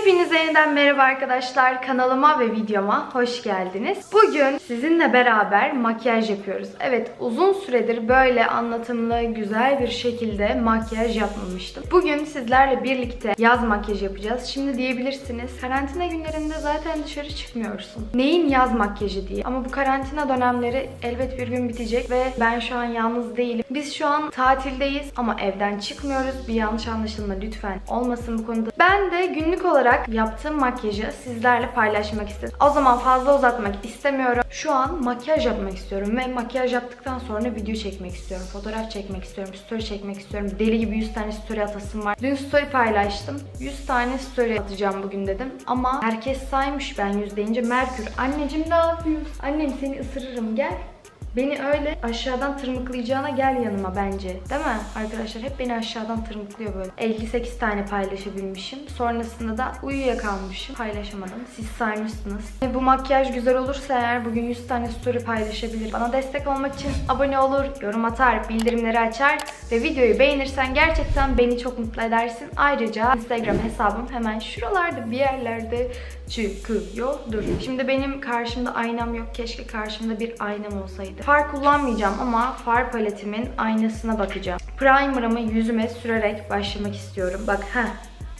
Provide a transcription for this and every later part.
Hepinize yeniden merhaba arkadaşlar. Kanalıma ve videoma hoş geldiniz. Bugün sizinle beraber makyaj yapıyoruz. Evet uzun süredir böyle anlatımlı güzel bir şekilde makyaj yapmamıştım. Bugün sizlerle birlikte yaz makyajı yapacağız. Şimdi diyebilirsiniz karantina günlerinde zaten dışarı çıkmıyorsun. Neyin yaz makyajı diye. Ama bu karantina dönemleri elbet bir gün bitecek ve ben şu an yalnız değilim. Biz şu an tatildeyiz ama evden çıkmıyoruz. Bir yanlış anlaşılma lütfen olmasın bu konuda. Ben de günlük olarak yaptığım makyajı sizlerle paylaşmak istedim. O zaman fazla uzatmak istemiyorum. Şu an makyaj yapmak istiyorum ve makyaj yaptıktan sonra video çekmek istiyorum. Fotoğraf çekmek istiyorum. Story çekmek istiyorum. Deli gibi 100 tane story atasım var. Dün story paylaştım. 100 tane story atacağım bugün dedim. Ama herkes saymış ben 100 deyince. Merkür anneciğim ne yapıyorsun? Annem seni ısırırım gel. Beni öyle aşağıdan tırmıklayacağına gel yanıma bence. Değil mi? Arkadaşlar hep beni aşağıdan tırmıklıyor böyle. 58 tane paylaşabilmişim. Sonrasında da uyuyakalmışım. Paylaşamadım. Siz saymışsınız. Ve bu makyaj güzel olursa eğer bugün 100 tane story paylaşabilir. Bana destek olmak için abone olur, yorum atar, bildirimleri açar ve videoyu beğenirsen gerçekten beni çok mutlu edersin. Ayrıca Instagram hesabım hemen şuralarda bir yerlerde çıkıyordur. Şimdi benim karşımda aynam yok. Keşke karşımda bir aynam olsaydı. Far kullanmayacağım ama far paletimin aynasına bakacağım. Primer'ımı yüzüme sürerek başlamak istiyorum. Bak ha.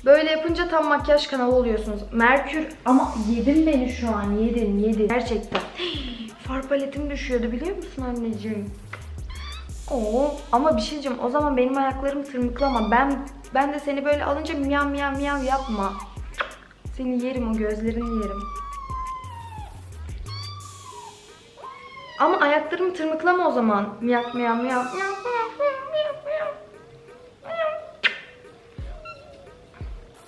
Böyle yapınca tam makyaj kanalı oluyorsunuz. Merkür ama yedin beni şu an. Yedin yedin. Gerçekten. Far paletim düşüyordu biliyor musun anneciğim? Oo, ama bir şey diyeceğim. O zaman benim ayaklarımı tırmıklama. Ben ben de seni böyle alınca miyav miyav miyav yapma. Seni yerim o gözlerini yerim. Ama ayaklarımı tırmıklama o zaman. Miyav miyav miyav.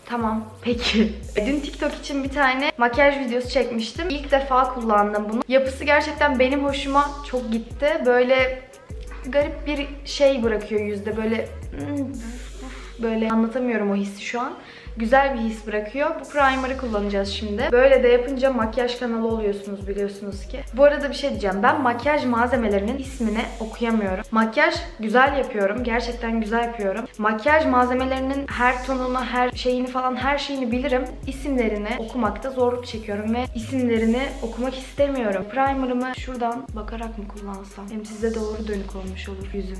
Tamam, peki. Dün TikTok için bir tane makyaj videosu çekmiştim. İlk defa kullandım bunu. Yapısı gerçekten benim hoşuma çok gitti. Böyle garip bir şey bırakıyor yüzde. Böyle böyle anlatamıyorum o hissi şu an. Güzel bir his bırakıyor. Bu primer'ı kullanacağız şimdi. Böyle de yapınca makyaj kanalı oluyorsunuz biliyorsunuz ki. Bu arada bir şey diyeceğim. Ben makyaj malzemelerinin ismini okuyamıyorum. Makyaj güzel yapıyorum. Gerçekten güzel yapıyorum. Makyaj malzemelerinin her tonunu, her şeyini falan her şeyini bilirim. İsimlerini okumakta zorluk çekiyorum ve isimlerini okumak istemiyorum. Primer'ımı şuradan bakarak mı kullansam? Hem size doğru dönük olmuş olur yüzüm.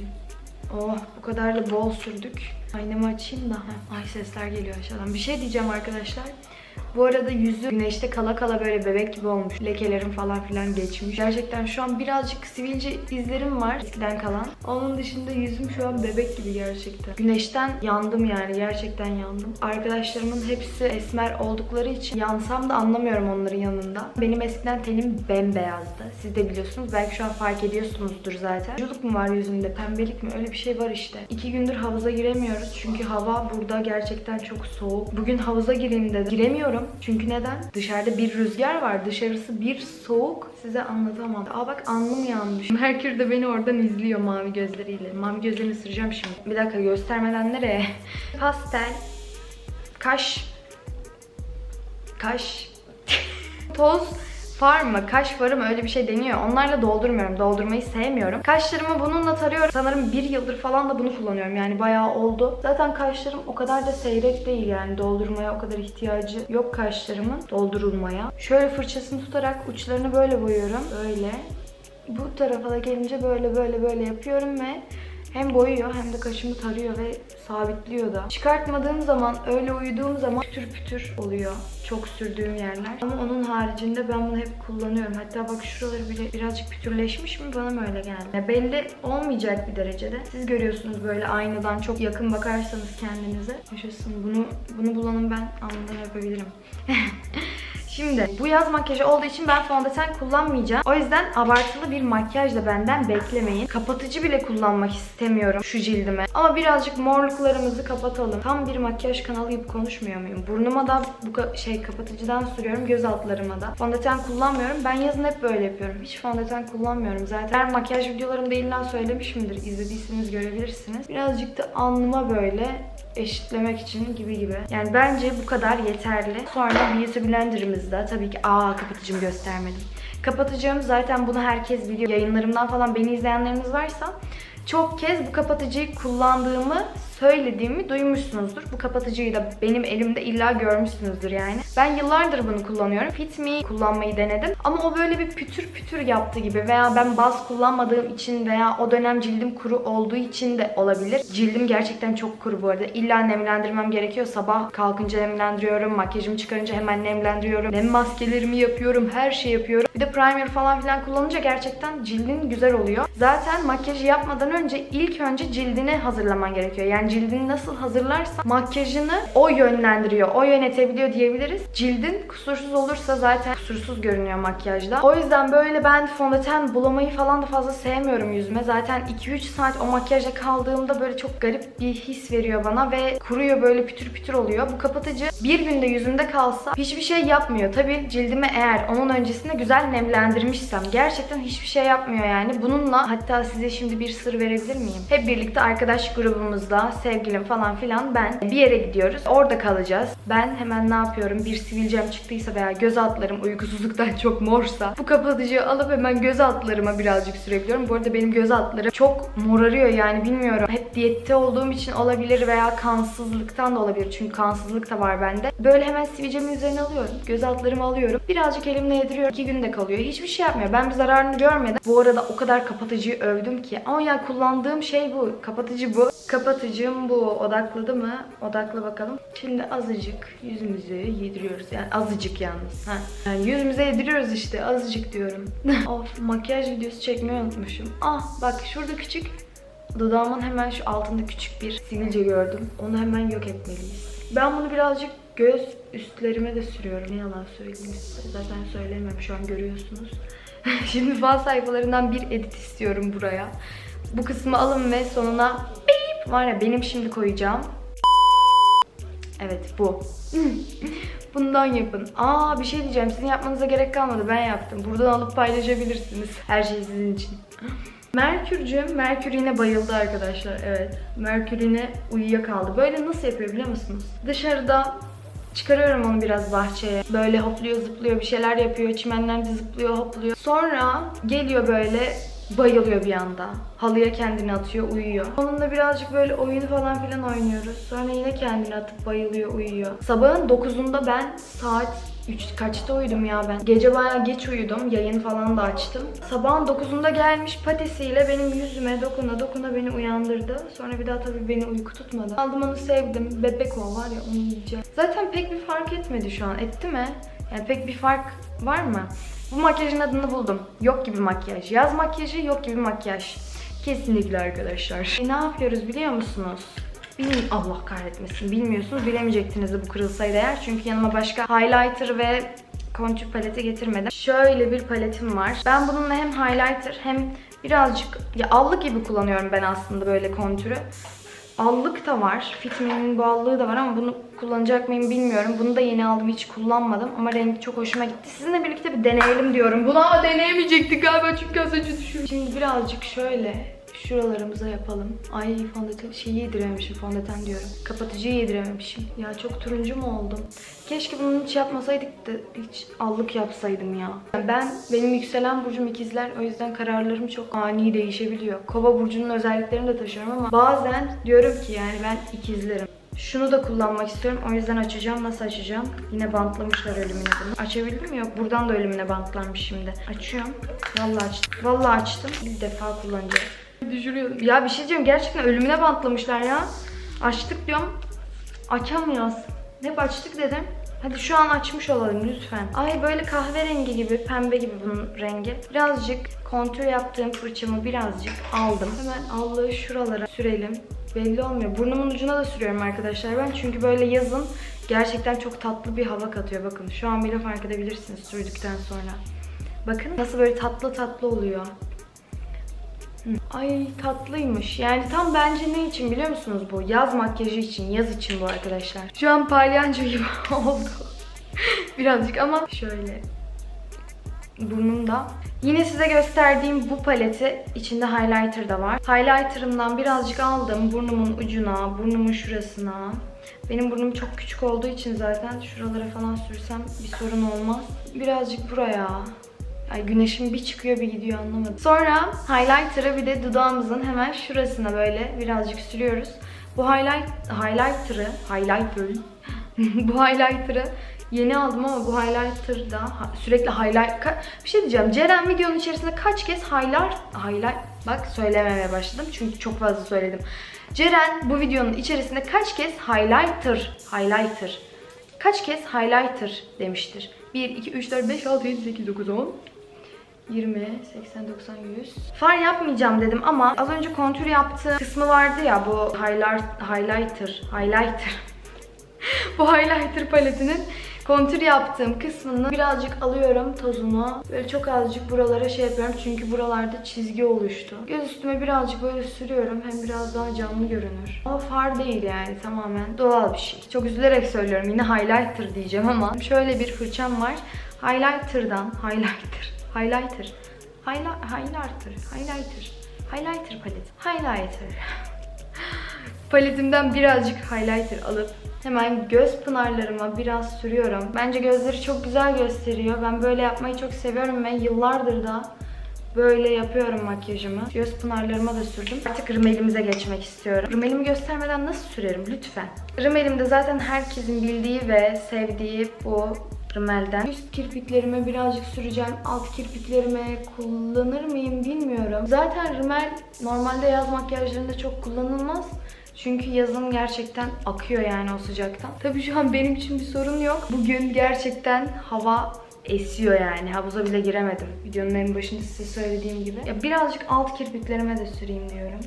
Oh bu kadar da bol sürdük. Aynamı açayım da. Ay sesler geliyor aşağıdan. Bir şey diyeceğim arkadaşlar. Bu arada yüzü güneşte kala kala böyle bebek gibi olmuş. Lekelerim falan filan geçmiş. Gerçekten şu an birazcık sivilce izlerim var eskiden kalan. Onun dışında yüzüm şu an bebek gibi gerçekten. Güneşten yandım yani gerçekten yandım. Arkadaşlarımın hepsi esmer oldukları için yansam da anlamıyorum onların yanında. Benim eskiden tenim bembeyazdı. Siz de biliyorsunuz. Belki şu an fark ediyorsunuzdur zaten. Çocuk mu var yüzümde? Pembelik mi? Öyle bir şey var işte. İki gündür havuza giremiyoruz. Çünkü hava burada gerçekten çok soğuk. Bugün havuza gireyim dedim. Giremiyorum. Çünkü neden? Dışarıda bir rüzgar var. Dışarısı bir soğuk. Size anlatamam. Aa bak alnım yanmış. Merkür de beni oradan izliyor mavi gözleriyle. Mavi gözlerini ısıracağım şimdi. Bir dakika göstermeden nereye? Pastel. Kaş. Kaş. Toz far mı, kaş farı mı öyle bir şey deniyor. Onlarla doldurmuyorum. Doldurmayı sevmiyorum. Kaşlarımı bununla tarıyorum. Sanırım bir yıldır falan da bunu kullanıyorum. Yani bayağı oldu. Zaten kaşlarım o kadar da seyrek değil yani. Doldurmaya o kadar ihtiyacı yok kaşlarımın doldurulmaya. Şöyle fırçasını tutarak uçlarını böyle boyuyorum. Böyle. Bu tarafa da gelince böyle böyle böyle yapıyorum ve hem boyuyor hem de kaşımı tarıyor ve sabitliyor da. Çıkartmadığım zaman, öyle uyuduğum zaman pütür pütür oluyor. Çok sürdüğüm yerler. Ama onun haricinde ben bunu hep kullanıyorum. Hatta bak şuraları bile birazcık pütürleşmiş mi bana mı öyle geldi. Ya belli olmayacak bir derecede. Siz görüyorsunuz böyle aynadan çok yakın bakarsanız kendinize. Yaşasın bunu, bunu bulanım ben alnından öpebilirim. Şimdi bu yaz makyajı olduğu için ben fondöten kullanmayacağım. O yüzden abartılı bir makyaj da benden beklemeyin. Kapatıcı bile kullanmak istemiyorum şu cildime. Ama birazcık morluklarımızı kapatalım. Tam bir makyaj kanalı gibi konuşmuyor muyum? Burnuma da bu ka- şey kapatıcıdan sürüyorum. Göz altlarıma da. Fondöten kullanmıyorum. Ben yazın hep böyle yapıyorum. Hiç fondöten kullanmıyorum zaten. Her makyaj videolarımda illa söylemişimdir. İzlediyseniz görebilirsiniz. Birazcık da alnıma böyle eşitlemek için gibi gibi. Yani bence bu kadar yeterli. Sonra beauty blenderımızda tabii ki aa kapatıcımı göstermedim. Kapatıcım zaten bunu herkes biliyor. Yayınlarımdan falan beni izleyenleriniz varsa çok kez bu kapatıcıyı kullandığımı söylediğimi duymuşsunuzdur. Bu kapatıcıyı da benim elimde illa görmüşsünüzdür yani. Ben yıllardır bunu kullanıyorum. Fit Me kullanmayı denedim. Ama o böyle bir pütür pütür yaptı gibi veya ben baz kullanmadığım için veya o dönem cildim kuru olduğu için de olabilir. Cildim gerçekten çok kuru bu arada. İlla nemlendirmem gerekiyor. Sabah kalkınca nemlendiriyorum. Makyajımı çıkarınca hemen nemlendiriyorum. Nem maskelerimi yapıyorum. Her şey yapıyorum. Bir de primer falan filan kullanınca gerçekten cildin güzel oluyor. Zaten makyajı yapmadan önce ilk önce cildini hazırlaman gerekiyor. Yani cildini nasıl hazırlarsa makyajını o yönlendiriyor. O yönetebiliyor diyebiliriz. Cildin kusursuz olursa zaten kusursuz görünüyor makyajda. O yüzden böyle ben fondöten bulamayı falan da fazla sevmiyorum yüzüme. Zaten 2-3 saat o makyajla kaldığımda böyle çok garip bir his veriyor bana ve kuruyor böyle pütür pütür oluyor. Bu kapatıcı bir günde yüzümde kalsa hiçbir şey yapmıyor. Tabi cildimi eğer onun öncesinde güzel nemlendirmişsem gerçekten hiçbir şey yapmıyor yani. Bununla hatta size şimdi bir sır verebilir miyim? Hep birlikte arkadaş grubumuzda sevgilim falan filan ben bir yere gidiyoruz. Orada kalacağız. Ben hemen ne yapıyorum? Bir sivilcem çıktıysa veya göz altlarım uykusuzluktan çok morsa bu kapatıcıyı alıp hemen göz altlarıma birazcık sürebiliyorum. Bu arada benim göz altlarım çok morarıyor yani bilmiyorum. Hep diyette olduğum için olabilir veya kansızlıktan da olabilir. Çünkü kansızlık da var bende. Böyle hemen sivilcemin üzerine alıyorum. Göz altlarımı alıyorum. Birazcık elimle yediriyorum. İki günde kalıyor. Hiçbir şey yapmıyor. Ben bir zararını görmedim. Bu arada o kadar kapatıcıyı övdüm ki. Ama yani kullandığım şey bu. Kapatıcı bu. Kapatıcım bu. Odakladı mı? Odakla bakalım. Şimdi azıcık yüzümüzü yediriyoruz. Yani azıcık yalnız. Ha. Yani yüzümüze yediriyoruz işte. Azıcık diyorum. of makyaj videosu çekmeyi unutmuşum. Ah bak şurada küçük Dudağımın hemen şu altında küçük bir sivilce gördüm. Onu hemen yok etmeliyiz. Ben bunu birazcık göz üstlerime de sürüyorum. Ne yalan söyleyeyim size. Zaten söylemiyorum şu an görüyorsunuz. Şimdi fan sayfalarından bir edit istiyorum buraya. Bu kısmı alın ve sonuna var ya benim şimdi koyacağım. Evet bu. Bundan yapın. Aa bir şey diyeceğim. Sizin yapmanıza gerek kalmadı. Ben yaptım. Buradan alıp paylaşabilirsiniz. Her şey sizin için. Merkürcüğüm Merkürine bayıldı arkadaşlar. Evet. Merkürine uyuyakaldı. Böyle nasıl yapıyor biliyor musunuz? Dışarıda çıkarıyorum onu biraz bahçeye. Böyle hopluyor zıplıyor bir şeyler yapıyor. Çimenlerde zıplıyor hopluyor. Sonra geliyor böyle bayılıyor bir anda. Halıya kendini atıyor, uyuyor. Onunla birazcık böyle oyun falan filan oynuyoruz. Sonra yine kendini atıp bayılıyor, uyuyor. Sabahın 9'unda ben saat 3 kaçta uyudum ya ben? Gece bayağı geç uyudum. Yayın falan da açtım. Sabahın 9'unda gelmiş patisiyle benim yüzüme dokuna dokuna beni uyandırdı. Sonra bir daha tabii beni uyku tutmadı. Aldım onu sevdim. Bebek o var ya onu yiyeceğim. Zaten pek bir fark etmedi şu an. Etti mi? Yani pek bir fark var mı? Bu makyajın adını buldum. Yok gibi makyaj. Yaz makyajı yok gibi makyaj. Kesinlikle arkadaşlar. E, ne yapıyoruz biliyor musunuz? Bilmiyorum. Allah kahretmesin. Bilmiyorsunuz. Bilemeyecektiniz de bu kırılsaydı eğer. Çünkü yanıma başka highlighter ve kontür paleti getirmedim. Şöyle bir paletim var. Ben bununla hem highlighter hem birazcık ya allık gibi kullanıyorum ben aslında böyle kontürü. Allık da var. Fitme'nin bu allığı da var ama bunu kullanacak mıyım bilmiyorum. Bunu da yeni aldım hiç kullanmadım ama rengi çok hoşuma gitti. Sizinle birlikte bir deneyelim diyorum. Bunu ama deneyemeyecektik galiba çünkü az önce düşürdüm. Şimdi birazcık şöyle şuralarımıza yapalım. Ay fondöten şeyi yedirememişim fondöten diyorum. Kapatıcıyı yedirememişim. Ya çok turuncu mu oldum? Keşke bunu hiç yapmasaydık da hiç allık yapsaydım ya. Ben benim yükselen burcum ikizler o yüzden kararlarım çok ani değişebiliyor. Kova burcunun özelliklerini de taşıyorum ama bazen diyorum ki yani ben ikizlerim. Şunu da kullanmak istiyorum. O yüzden açacağım. Nasıl açacağım? Yine bantlamışlar ölümüne bunu. Açabildim mi? Yok. Buradan da ölümüne bantlanmış şimdi. Açıyorum. Vallahi açtım. Vallahi açtım. Bir defa kullanacağım. Düşürüyorum. Ya bir şey diyeceğim. Gerçekten ölümüne bantlamışlar ya. Açtık diyorum. Açamıyoruz. Hep açtık dedim. Hadi şu an açmış olalım lütfen. Ay böyle kahverengi gibi, pembe gibi bunun rengi. Birazcık kontür yaptığım fırçamı birazcık aldım. Hemen allığı şuralara sürelim. Belli olmuyor. Burnumun ucuna da sürüyorum arkadaşlar ben. Çünkü böyle yazın gerçekten çok tatlı bir hava katıyor. Bakın şu an bile fark edebilirsiniz sürdükten sonra. Bakın nasıl böyle tatlı tatlı oluyor. Ay tatlıymış. Yani tam bence ne için biliyor musunuz bu? Yaz makyajı için, yaz için bu arkadaşlar. Şu an palyaço gibi oldu. Birazcık ama şöyle burnumda. Yine size gösterdiğim bu paleti içinde highlighter da var. Highlighter'ımdan birazcık aldım burnumun ucuna, burnumun şurasına. Benim burnum çok küçük olduğu için zaten şuralara falan sürsem bir sorun olmaz. Birazcık buraya. Ay güneşim bir çıkıyor bir gidiyor anlamadım. Sonra highlighter'ı bir de dudağımızın hemen şurasına böyle birazcık sürüyoruz. Bu highlight highlighter'ı, highlighter bu highlighter'ı yeni aldım ama bu highlighter'da sürekli highlight bir şey diyeceğim. Ceren videonun içerisinde kaç kez highlight highlight bak söylememeye başladım çünkü çok fazla söyledim. Ceren bu videonun içerisinde kaç kez highlighter highlighter kaç kez highlighter demiştir? 1 2 3 4 5 6 7 8 9 10 20, 80, 90, 100. Far yapmayacağım dedim ama az önce kontür yaptığı kısmı vardı ya bu highlight, highlighter, highlighter. bu highlighter paletinin kontür yaptığım kısmını birazcık alıyorum tozunu. Böyle çok azıcık buralara şey yapıyorum çünkü buralarda çizgi oluştu. Göz üstüme birazcık böyle sürüyorum hem biraz daha canlı görünür. Ama far değil yani tamamen doğal bir şey. Çok üzülerek söylüyorum yine highlighter diyeceğim ama şöyle bir fırçam var. Highlighter'dan highlighter, highlighter, highlighter, highlighter, highlighter, palet, highlighter. Paletimden birazcık highlighter alıp hemen göz pınarlarıma biraz sürüyorum. Bence gözleri çok güzel gösteriyor. Ben böyle yapmayı çok seviyorum ve yıllardır da böyle yapıyorum makyajımı. Göz pınarlarıma da sürdüm. Artık rimelimize geçmek istiyorum. Rimelimi göstermeden nasıl sürerim lütfen? Rimelimde zaten herkesin bildiği ve sevdiği bu rimelden. Üst kirpiklerime birazcık süreceğim. Alt kirpiklerime kullanır mıyım bilmiyorum. Zaten rimel normalde yaz makyajlarında çok kullanılmaz. Çünkü yazın gerçekten akıyor yani o sıcaktan. Tabii şu an benim için bir sorun yok. Bugün gerçekten hava esiyor yani. Havuza bile giremedim. Videonun en başında size söylediğim gibi. Ya birazcık alt kirpiklerime de süreyim diyorum.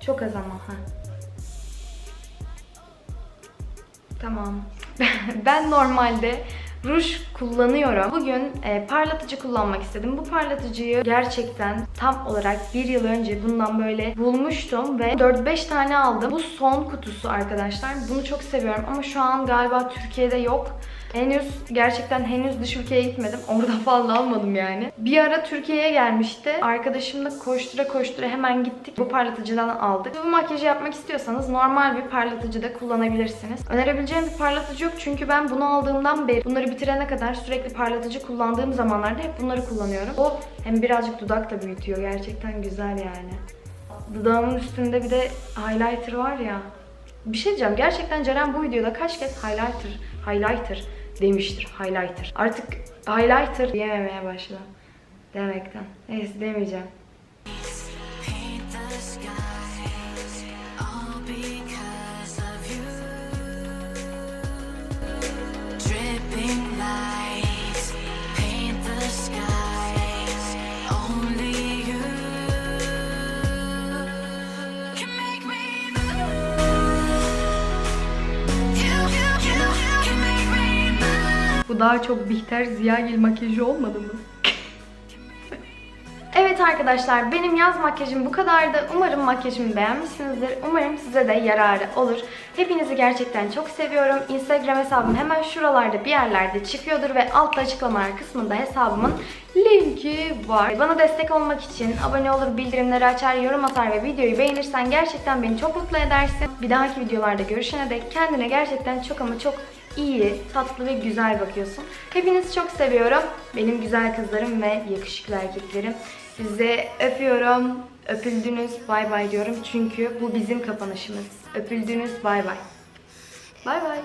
Çok az ama ha. Tamam. ben normalde ruj kullanıyorum. Bugün e, parlatıcı kullanmak istedim. Bu parlatıcıyı gerçekten tam olarak bir yıl önce bundan böyle bulmuştum ve 4-5 tane aldım. Bu son kutusu arkadaşlar. Bunu çok seviyorum ama şu an galiba Türkiye'de yok. Henüz gerçekten henüz dış ülkeye gitmedim. Orada fazla almadım yani. Bir ara Türkiye'ye gelmişti. Arkadaşımla koştura koştura hemen gittik. Bu parlatıcıdan aldık. Bu makyajı yapmak istiyorsanız normal bir parlatıcı da kullanabilirsiniz. Önerebileceğim bir parlatıcı yok çünkü ben bunu aldığımdan beri bunları bitirene kadar sürekli parlatıcı kullandığım zamanlarda hep bunları kullanıyorum. O hem birazcık dudak da büyütüyor. Gerçekten güzel yani. Dudağımın üstünde bir de highlighter var ya. Bir şey diyeceğim. Gerçekten Ceren bu videoda kaç kez highlighter, highlighter demiştir. Highlighter. Artık highlighter diyememeye başladım. Demekten. Neyse demeyeceğim. Bu daha çok Bihter Ziyagil makyajı olmadı mı? Evet arkadaşlar benim yaz makyajım bu kadardı. Umarım makyajımı beğenmişsinizdir. Umarım size de yararı olur. Hepinizi gerçekten çok seviyorum. Instagram hesabım hemen şuralarda bir yerlerde çıkıyordur ve altta açıklamalar kısmında hesabımın linki var. Bana destek olmak için abone olur, bildirimleri açar, yorum atar ve videoyu beğenirsen gerçekten beni çok mutlu edersin. Bir dahaki videolarda görüşene dek kendine gerçekten çok ama çok iyi, tatlı ve güzel bakıyorsun. Hepinizi çok seviyorum. Benim güzel kızlarım ve yakışıklı erkeklerim. Sizi öpüyorum. Öpüldünüz bay bay diyorum. Çünkü bu bizim kapanışımız. Öpüldünüz bay bay. Bay bay.